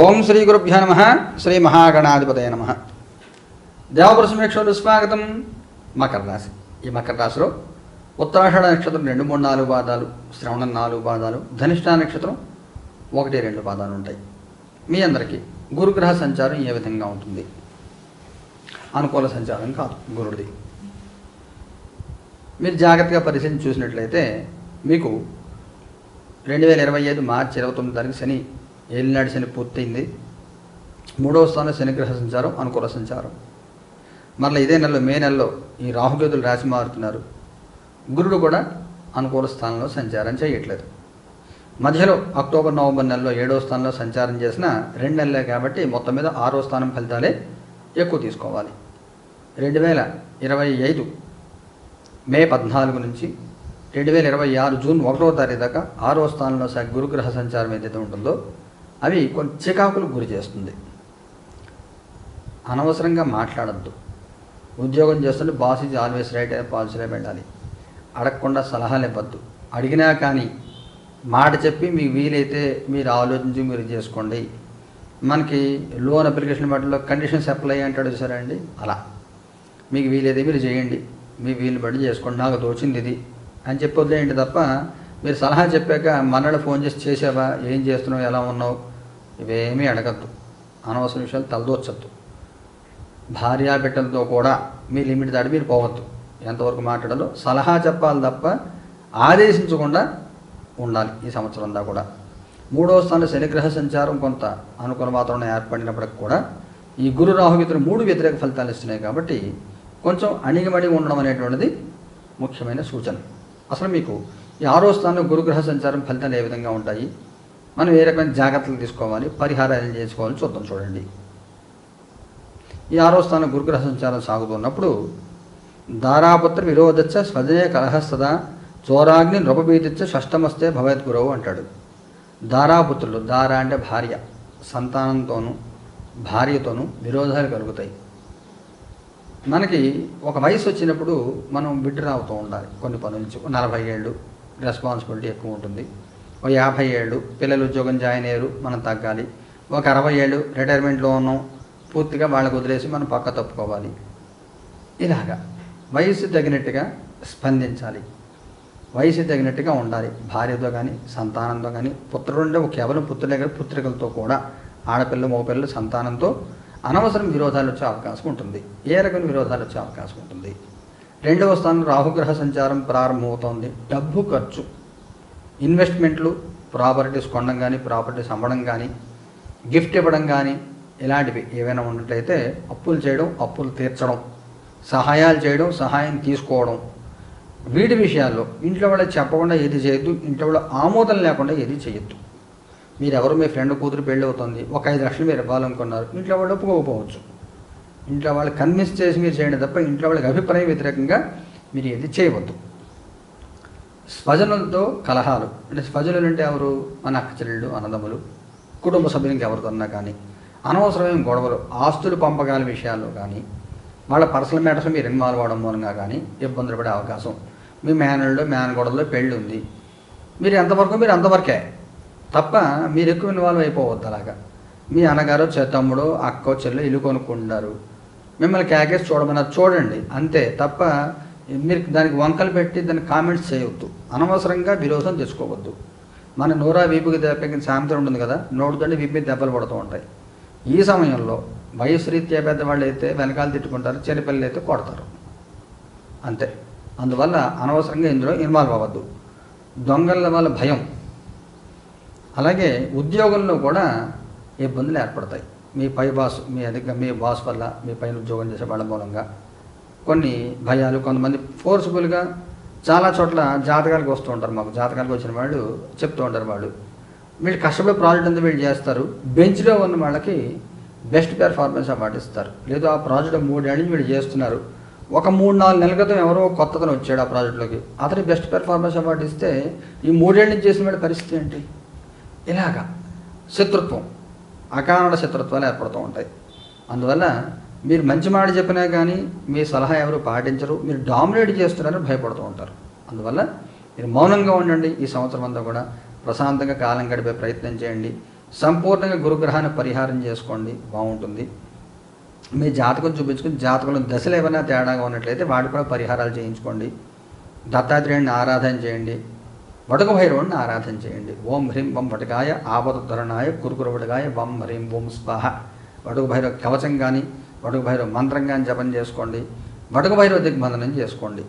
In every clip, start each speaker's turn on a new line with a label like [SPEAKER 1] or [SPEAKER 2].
[SPEAKER 1] ఓం శ్రీ గురుభ్యో నమ. శ్రీ మహాగణాధిపతయ నమ. దేవపుర సమీక్షలు స్వాగతం. మకర రాశి. ఈ మకర రాశిలో ఉత్తరాషాఢ నక్షత్రం రెండు మూడు నాలుగు పాదాలు శ్రవణం నాలుగు పాదాలు ధనిష్ట నక్షత్రం ఒకటి రెండు పాదాలు ఉంటాయి. మీ అందరికీ గురుగ్రహ సంచారం ఏ విధంగా ఉంటుంది? అనుకూల సంచారం కాదు గురుడిది. మీరు జాగ్రత్తగా పరిశీలించి చూసినట్లయితే మీకు రెండు వేల ఇరవై ఐదు మార్చి ఇరవై తొమ్మిది తారీఖు శని ఏలినాడు శని పూర్తయింది. మూడవ స్థానం శనిగ్రహ సంచారం అనుకూల సంచారం. మరలా ఇదే నెలలో మే నెలలో ఈ రాహుకేతులు రాశి మారుతున్నారు. గురుడు కూడా అనుకూల స్థానంలో సంచారం చేయట్లేదు. మధ్యలో అక్టోబర్ నవంబర్ నెలలో ఏడవ స్థానంలో సంచారం చేసిన రెండు నెలలే కాబట్టి మొత్తం మీద ఆరో స్థానం ఫలితాలే ఎక్కువ తీసుకోవాలి. రెండు వేల ఇరవై ఐదు మే పద్నాలుగు నుంచి రెండు వేల ఇరవై ఆరు జూన్ ఒకటో తారీఖు దాకా ఆరో స్థానంలో స- గురుగ్రహ సంచారం ఏదైతే ఉంటుందో అవి కొన్ని చికాకులకు గురి చేస్తుంది. అనవసరంగా మాట్లాడద్దు. ఉద్యోగం చేస్తుంటే బాస్ ఇది ఆల్వేస్ రైట్ అనే పాలసీలో వెళ్ళాలి. అడగకుండా సలహాలు ఇవ్వద్దు. అడిగినా కానీ మాట చెప్పి మీకు వీలైతే మీరు ఆలోచించి మీరు చేసుకోండి. మనకి లోన్ అప్లికేషన్ వాటిలో కండిషన్స్ అప్లై అంటాడు సరే అండి? అలా. మీకు వీలైతే మీరు చేయండి. మీ వీలు బట్టి చేసుకోండి. నాకు తోచింది ఇది అని చెప్పి తప్ప మీరు సలహా చెప్పాక మన్నాడు ఫోన్ చేసి చేసావా? ఏం చేస్తున్నావు? ఎలా ఉన్నావు? ఇవేమీ అడగద్దు. అనవసర విషయాలు తలదోచద్దు. భార్యా బిడ్డలతో కూడా మీ లిమిట్ దాటి మీరు పోవద్దు. ఎంతవరకు మాట్లాడాలో సలహా చెప్పాలి తప్ప ఆదేశించకుండా ఉండాలి ఈ సంవత్సరం అంతా కూడా. మూడవ స్థానంలో శనిగ్రహ సంచారం కొంత అనుకూల వాతావరణం ఏర్పడినప్పటికి కూడా ఈ గురు రాహుకేతులు మూడు వ్యతిరేక ఫలితాలు ఇస్తున్నాయి కాబట్టి కొంచెం అణిగిమణి ఉండడం అనేటువంటిది ముఖ్యమైన సూచన. అసలు మీకు ఈ ఆరో స్థానంలో గురుగ్రహ సంచారం ఫలితాలు ఏ విధంగా ఉంటాయి? మనం ఏ రకమైన జాగ్రత్తలు తీసుకోవాలి పరిహారాలు చేసుకోవాలని చేసుకోవాలి చూద్దాం చూడండి. ఈ ఆరో స్థానం గురుగ్రహ సంచారం సాగుతున్నప్పుడు దారాపుత్ర విరోధచ్చ స్వజయ కలహస్తదా చోరాగ్ని నృపభీతిచ్చ షష్టమస్తే భవత్ గురవు అంటాడు. దారాపుత్రులు దారా అంటే భార్య సంతానంతోనూ భార్యతోనూ విరోధాలు కలుగుతాయి. మనకి ఒక వయసు వచ్చినప్పుడు మనం విడ్రా అవుతూ ఉండాలి. కొన్ని పనుల నుంచి నలభై ఏళ్ళు రెస్పాన్సిబిలిటీ ఎక్కువ ఉంటుంది. ఒక యాభై ఏళ్ళు పిల్లలు ఉద్యోగం జాయిన్ అయ్యారు మనం తగ్గాలి. ఒక అరవై ఏళ్ళు రిటైర్మెంట్లో ఉన్నాం పూర్తిగా వాళ్ళకు వదిలేసి మనం పక్క తప్పుకోవాలి. ఇలాగా వయసు తగినట్టుగా స్పందించాలి. వయసు తగినట్టుగా ఉండాలి. భార్యతో కానీ సంతానంతో కానీ పుత్రుడు ఒక కేవలం పుత్రులే కానీ పుత్రికలతో కూడా ఆడపిల్ల మగపిల్లలు సంతానంతో అనవసరం విరోధాలు వచ్చే అవకాశం ఉంటుంది. ఏ రకమైన విరోధాలు వచ్చే అవకాశం ఉంటుంది? రెండవ స్థానం రాహుగ్రహ సంచారం ప్రారంభమవుతోంది. డబ్బు ఖర్చు. ఇన్వెస్ట్మెంట్లు ప్రాపర్టీస్ కొనడం కానీ ప్రాపర్టీస్ అమ్మడం కానీ గిఫ్ట్ ఇవ్వడం కానీ ఇలాంటివి ఏవైనా ఉన్నట్లయితే అప్పులు చేయడం అప్పులు తీర్చడం సహాయాలు చేయడం సహాయం తీసుకోవడం. వీటి విషయాల్లో ఇంట్లో వాళ్ళకి చెప్పకుండా ఏది చేయొద్దు ఇంట్లో వాళ్ళ ఆమోదం లేకుండా ఏది చేయొద్దు. మీరు ఎవరు మీ ఫ్రెండ్ కూతురు పెళ్ళి అవుతుంది ఒక ఐదు లక్షలు మీరు ఇవ్వాలనుకున్నారు ఇంట్లో వాళ్ళు ఒప్పుకోకపోవచ్చు. ఇంట్లో వాళ్ళు కన్విన్స్ చేసి మీరు చేయండి తప్ప ఇంట్లో వాళ్ళకి అభిప్రాయం వ్యతిరేకంగా మీరు ఏది చేయవద్దు. స్వజనులతో కలహాలు. అంటే స్వజనులు అంటే ఎవరు? మన అక్క చెల్లెళ్ళు అన్నదమ్ములు కుటుంబ సభ్యులకి ఎవరితో కానీ అనవసరమైన గొడవలు ఆస్తులు పంపకాల విషయాల్లో కానీ వాళ్ళ పర్సనల్ మ్యాటర్స్ మీరు ఇన్వాల్వ్ అవడం మూలంగా కానీ ఇబ్బందులు పడే అవకాశం. మీ మేనల్లో మేనగొడవలో పెళ్ళి ఉంది. మీరు ఎంతవరకు? మీరు అంతవరకే. తప్ప మీరు ఎక్కువ ఇన్వాల్వ్ అయిపోవద్దు అలాగా. మీ అన్నగారు చె- తమ్ముడు అక్కో చెల్లి ఇల్లు కొనుక్కుంటారు. మిమ్మల్ని క్యాకేసి చూడమన్నారు. చూడండి. అంతే తప్ప మీరు దానికి వంకలు పెట్టి దానికి కామెంట్స్ చేయవద్దు అనవసరంగా విరోధం తెచ్చుకోవద్దు మన నోరా వీపుకి దెబ్బకి సామెత ఉంటుంది కదా నోటుతోటి వీపు మీద దెబ్బలు పడుతూ ఉంటాయి. ఈ సమయంలో వయసు రీత్యా పెద్దవాళ్ళు అయితే వెనకాల తిట్టుకుంటారు చిన్నపిల్లలు అయితే కొడతారు. అంతే. అందువల్ల అనవసరంగా ఇందులో ఇన్వాల్వ్ అవ్వద్దు. దొంగల వల్ల భయం. అలాగే ఉద్యోగంలో కూడా ఇబ్బందులు ఏర్పడతాయి. మీ పై బాస్ మీ అధిక మీ బాస్ వల్ల మీ పైన ఉద్యోగం చేసే వాళ్ళ మూలంగా. కొన్ని భయాలు కొంతమంది ఫోర్స్ఫుల్గా చాలా చోట్ల జాతకాలకు వస్తూ ఉంటారు మాకు. జాతకాలకు వచ్చిన వాళ్ళు చెప్తూ ఉంటారు వాళ్ళు. వీళ్ళు కష్టపడే ప్రాజెక్ట్ అంతా వీళ్ళు చేస్తారు. బెంచ్లో ఉన్న వాళ్ళకి బెస్ట్ పెర్ఫార్మెన్స్ అవార్డు ఇస్తారు. లేదు ఆ ప్రాజెక్ట్ మూడేళ్ళ నుంచి వీళ్ళు చేస్తున్నారు. ఒక మూడు నాలుగు నెలల క్రితం ఎవరో కొత్తతను వచ్చాడు ఆ ప్రాజెక్ట్లోకి అతని బెస్ట్ పెర్ఫార్మెన్స్ అవార్డు ఇస్తే ఈ మూడేళ్ళ నుంచి చేసిన వాడి పరిస్థితి ఏంటి? ఇలాగా. శత్రుత్వం. అకారణ శత్రుత్వాలు ఏర్పడుతూ ఉంటాయి. అందువల్ల మీరు మంచి మాట చెప్పినా కానీ మీ సలహా ఎవరు పాటించరు మీరు డామినేట్ చేస్తున్నారని భయపడుతూ ఉంటారు. అందువల్ల మీరు మౌనంగా ఉండండి. ఈ సంవత్సరం అంతా కూడా ప్రశాంతంగా కాలం గడిపే ప్రయత్నం చేయండి. సంపూర్ణంగా గురుగ్రహాన్ని పరిహారం చేసుకోండి. బాగుంటుంది. మీ జాతకం చూపించుకుని జాతకంలో దశలు ఏమైనా తేడాగా ఉన్నట్లయితే వాటి కూడా పరిహారాలు చేయించుకోండి. దత్తాత్రేయుడిని ఆరాధన చేయండి. వటక భైరవుడిని ఆరాధన చేయండి. ఓం హ్రీం బం వటకాయ ఆపదధరణాయ కురుకుర వటకాయ బం హ్రీం ఓం స్వాహ. వటక భైరవ కవచం కానీ వడుగు భైరవ మంత్రం కానీ జపం చేసుకోండి. వటక భైరవ దిగ్బంధనం చేసుకోండి.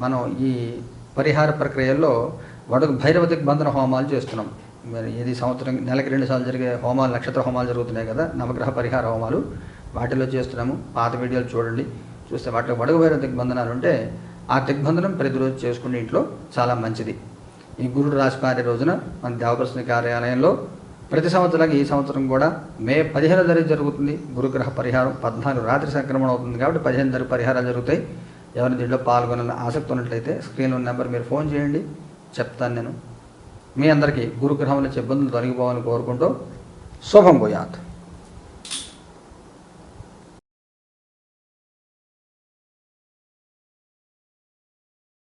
[SPEAKER 1] మనం ఈ పరిహార ప్రక్రియల్లో వడుగు భైరవ దిగ్బంధన హోమాలు చేస్తున్నాం. మరి ఏది సంవత్సరం నెలకి రెండు సార్లు జరిగే హోమాలు నక్షత్ర హోమాలు జరుగుతున్నాయి కదా నవగ్రహ పరిహార హోమాలు. వాటిలో చేస్తున్నాము. పాత వీడియోలు చూడండి. చూస్తే వాటిలో వడగ భైరవ దిగ్బంధనాలు ఉంటే ఆ దిగ్బంధనం ప్రతిరోజు చేసుకునే ఇంట్లో చాలా మంచిది. ఈ గురుడు రాశిపారి రోజున మన దేవప్రసన్న కార్యాలయంలో ప్రతి సంవత్సరానికి ఈ సంవత్సరం కూడా మే పదిహేను తారీఖు జరుగుతుంది. గురుగ్రహ పరిహారం పద్నాలుగు రాత్రి సంక్రమణ అవుతుంది కాబట్టి పదిహేను తారీఖు పరిహారాలు జరుగుతాయి. ఎవరి దీంట్లో పాల్గొనాలని ఆసక్తి ఉన్నట్లయితే స్క్రీన్ ఉన్న నెంబర్ మీరు ఫోన్ చేయండి. చెప్తాను నేను. మీ అందరికీ గురుగ్రహం నుంచి ఇబ్బందులు తొలగిపోవాలని కోరుకుంటూ శుభం పోయాత్